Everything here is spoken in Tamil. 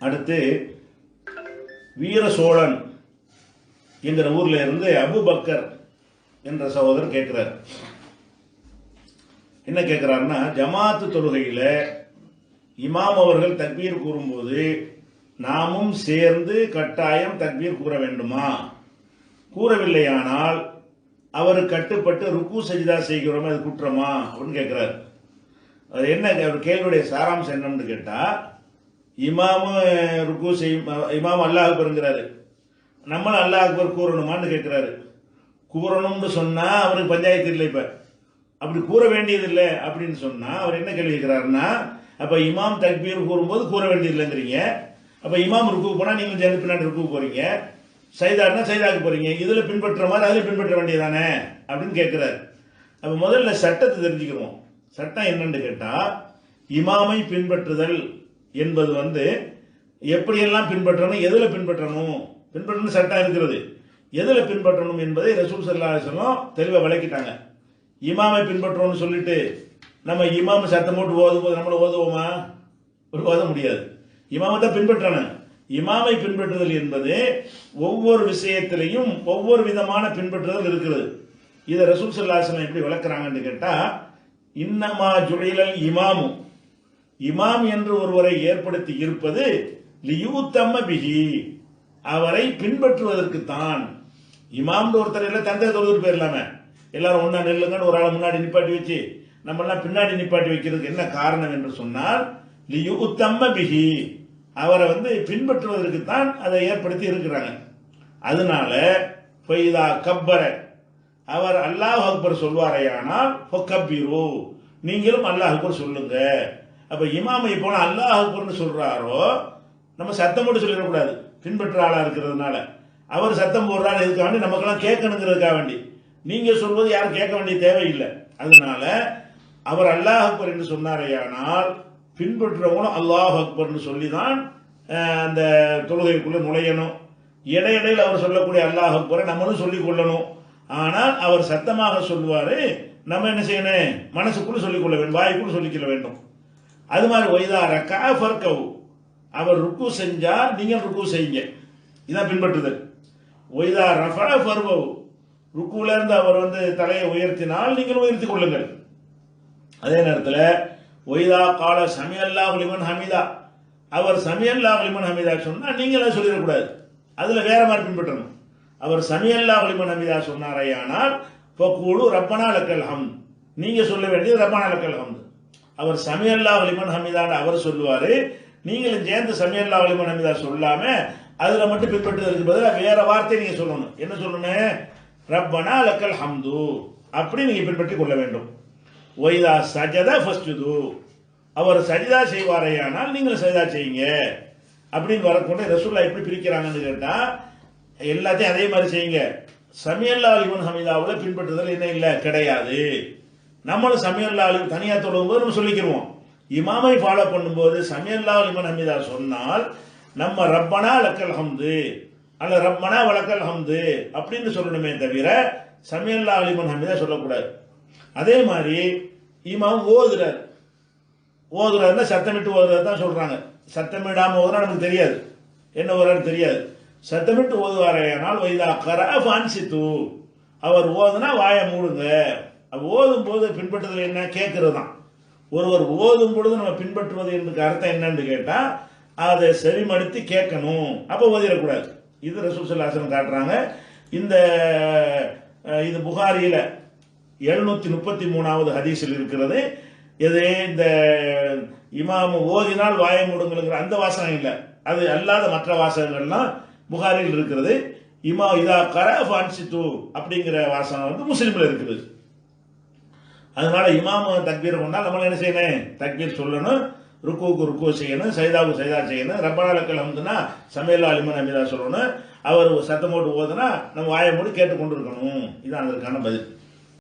அடுத்து வீர சோழன் என்கிற ஊர்ல இருந்து அபுபக்கர் என்ற சகோதரர் கேட்கிறார். என்ன கேட்கிறாருன்னா ஜமாத்து தொழுகையில இமாம் அவர்கள் தக்பீர் கூறும்போது நாமும் சேர்ந்து கட்டாயம் தக்பீர் கூற வேண்டுமா? கூறவில்லையானால் அவர் கட்டுப்பட்டு ருக்கு சஜிதா செய்கிறோம் அது குற்றமா? அப்படின்னு கேட்கிறார். அது என்ன அவர் கேள்வியுடைய சாராம்சம் என்னன்னு கேட்டால் இமாமு ருக்கு செய்யும் இமாம் அல்லாஹ் அக்பருங்கிறாரு. நம்மளும் அல்லாஹ் அக்பர் கூறணுமான்னு கேட்குறாரு கூறணும்னு சொன்னால் அவருக்கு பஞ்சாயத்து இல்லை இப்போ. அப்படி கூற வேண்டியதில்லை அப்படின்னு சொன்னால் அவர் என்ன கேள்வி கேட்குறாருன்னா அப்போ இமாம் தக்பீர் கூறும்போது கூற வேண்டியதில்லைங்கிறீங்க அப்போ இமாம் ருக்கு போனால் நீங்கள் சேர்ந்து பின்னாடி ருக்கு போகிறீங்க சைதாடுனா சைதாக்கு போகிறீங்க இதில் பின்பற்ற மாதிரி அதில் பின்பற்ற வேண்டியதானே அப்படின்னு கேட்குறாரு அப்போ முதல்ல சட்டத்தை தெரிஞ்சுக்கிறோம் சட்டம் என்னன்னு கேட்டால் இமாமை பின்பற்றுதல் என்பது வந்து எப்படியெல்லாம் பின்பற்றணும் எதில் பின்பற்றணும்? பின்பற்றணும் சட்டம் இருக்கிறது. எதில் பின்பற்றணும் என்பதை ரசூல் சல்லா அலிஸ்லாம் தெளிவாக விளக்கிட்டாங்க. இமாமை பின்பற்றணும்னு சொல்லிட்டு நம்ம இமாம் சத்தம் போட்டு ஓதும் போது நம்மள ஓதுவோமா? ஒரு ஓத முடியாது. இமாமை தான் பின்பற்றணும். இமாமை பின்பற்றுதல் என்பது ஒவ்வொரு விஷயத்திலையும் ஒவ்வொரு விதமான பின்பற்றுதல் இருக்கிறது. இதை ரசூல் சல்லாஹம் எப்படி விளக்குறாங்கன்னு கேட்டால் இன்னமா ஜுழைலல் இமாமு. இமாம் என்று ஒருவரை ஏற்படுத்தி இருப்பது லியூத்தம்ம பிகி அவரை பின்பற்றுவதற்குத்தான். இமாம்னு ஒருத்தர் இல்லை தந்தை தொழுது போயிடலாமே எல்லாரும் ஒன்றா நில்லுங்கன்னு ஒரு ஆள் முன்னாடி நிப்பாட்டி வச்சு நம்ம எல்லாம் பின்னாடி நிப்பாட்டி வைக்கிறதுக்கு என்ன காரணம் என்று சொன்னால் லியூத்தம்ம பிகி அவரை வந்து பின்பற்றுவதற்கு தான் அதை ஏற்படுத்தி இருக்கிறாங்க. அதனால ஃபைதா கப்பர. அவர் அல்லாஹ் அக்பர் சொல்வாரையானால் ஃபக்கபீரு நீங்களும் அல்லாஹ் அக்பர் சொல்லுங்க. அப்ப இமாமை போன அல்லாஹ் அக்பர்னு சொல்றாரோ நம்ம சத்தம் போட்டு சொல்லிடக்கூடாது பின்பற்ற ஆளா இருக்கிறதுனால. அவர் சத்தம் போடுறாரு எதுக்காண்டி நமக்கெல்லாம் கேட்கணுங்கிறதுக்காக வேண்டி. நீங்க சொல்வது யாரும் கேட்க வேண்டிய தேவையில்லை. அதனால அவர் அல்லாஹ் அக்பர் என்று சொன்னாரையானால் பின்பற்றுறவங்களும் அல்லாஹ் அக்பர்னு சொல்லி தான் அந்த தொழுகைக்குள்ள நுழையணும். இடையிடையில் அவர் சொல்லக்கூடிய அல்லாஹ் அக்பரை நம்மளும் சொல்லிக் கொள்ளணும். ஆனால் அவர் சத்தமாக சொல்லுவாரு நம்ம என்ன செய்யணும்? மனசுக்குள்ள சொல்லிக் கொள்ள வேண்டும் வாய்க்குள்ள சொல்லிக்கொள்ள வேண்டும். அது மாதிரி ஒய்தா ரக்கா ஃபர்கவு. அவர் ருக்கு செஞ்சார் நீங்கள் ருக்கு செய்யுங்க. இதான் பின்பற்றுதல். ஒய்தா ரஃபா ஃபர்வவு. ருக்குல இருந்து அவர் வந்து தலையை உயர்த்தினால் நீங்கள் உயர்த்தி கொள்ளுங்கள். அதே நேரத்தில் ஒய்தா கால சமியல்லா லிமன் ஹமிதா. அவர் சமியல்லா லிமன் ஹமிதா நீங்கள் அதை சொல்லிடக்கூடாது. அதில் வேற மாதிரி பின்பற்றணும். அவர் சமியல்லா லிமன் ஹமீதா சொன்னாரையானால் இப்போ ஃபக்கூலு ரப்பனா லக்கல் ஹம் நீங்கள் சொல்ல வேண்டியது ரப்பனா லக்கல் ஹம் அவர் சமியல்லா வலிமன் ஹமிதான்னு அவர் சொல்லுவாரு. நீங்களும் சேர்ந்து சமியல்லா வலிமன் ஹமீதா சொல்லாம அதுல மட்டும் பின்பற்றுவதற்கு பதிலாக வேற வார்த்தை நீங்க சொல்லணும். என்ன சொல்லணும் ரப்பனா லக்கல் ஹம்து. அப்படி நீங்க பின்பற்றி கொள்ள வேண்டும். ஒய்தா சஜதா ஃபஸ்டுது அவர் சஜிதா செய்வாரையானால் நீங்கள் சஜிதா செய்யுங்க. அப்படின்னு வரக்கூடிய ரசூல்லா எப்படி பிரிக்கிறாங்கன்னு கேட்டால் எல்லாத்தையும் அதே மாதிரி செய்யுங்க. சமியல்லா அலிமன் ஹமீதாவில் பின்பற்றுதல் என்ன இல்லை? கிடையாது. நம்மளும் சமியல்லா அலி தனியாக தொழும்போது நம்ம சொல்லிக்கிடுவோம் இமாமை ஃபாலோ பண்ணும்போது சமியல்லா இமன் ஹமீதா சொன்னால் நம்ம ரப்பனா லக்கல் ஹம்து அல்ல ரப்பனா வழக்கல் ஹம்து அப்படின்னு சொல்லணுமே தவிர சமியல்லா அலிமன் ஹமீதா சொல்லக்கூடாது. அதே மாதிரி இமாம் ஓதுறார். ஓதுறாருன்னா சத்தமிட்டு ஓதுறது தான் சொல்கிறாங்க சத்தமிடாமல் ஓதுனா நமக்கு தெரியாது. என்ன ஓதுறாரு தெரியாது. சத்தமிட்டு ஓதுவாரையானால் வைதா கரா ஃபான்சித்து. அவர் ஓதுனா வாயை மூடுங்க. ஓதும் போது பின்பற்றுதல் என்ன? கேட்கறது தான் ஒருவர் ஓதும் பொழுது நம்ம பின்பற்றுவது என்பதுக்கு அர்த்தம் என்னன்னு கேட்டால் அதை செவிமடுத்தி கேட்கணும். அப்போ ஓதிடக்கூடாது. இது ரசூல் சல்லாசனம் காட்டுறாங்க. இந்த இது புகாரியில் எழுநூத்தி முப்பத்தி மூணாவது ஹதீஸில் இருக்கிறது. இது இந்த இமாம் ஓதினால் வாயை மூடுங்கிற அந்த வாசகம் இல்லை. அது அல்லாத மற்ற வாசகங்கள்லாம் புகாரில் இருக்கிறது. இமா இதா கர ஃபான்சித்து அப்படிங்கிற வாசகம் வந்து முஸ்லீமில் இருக்கிறது அதனால இமாம் தக்பீர் கொண்டா நம்மள என்ன செய்யணும்? தக்பீர் சொல்லணும் ருக்குவுக்கு ருக்கு செய்யணும் சைதாவுக்கு சைதா செய்யணும். ரப்பனாலக்கல் வந்துன்னா சமையல் அலிமன் அமிதா சொல்லணும். அவர் சத்தம் போட்டு ஓதுனா நம்ம வாயை மூடி கேட்டு கொண்டு இருக்கணும் இதான் அதற்கான பதில்.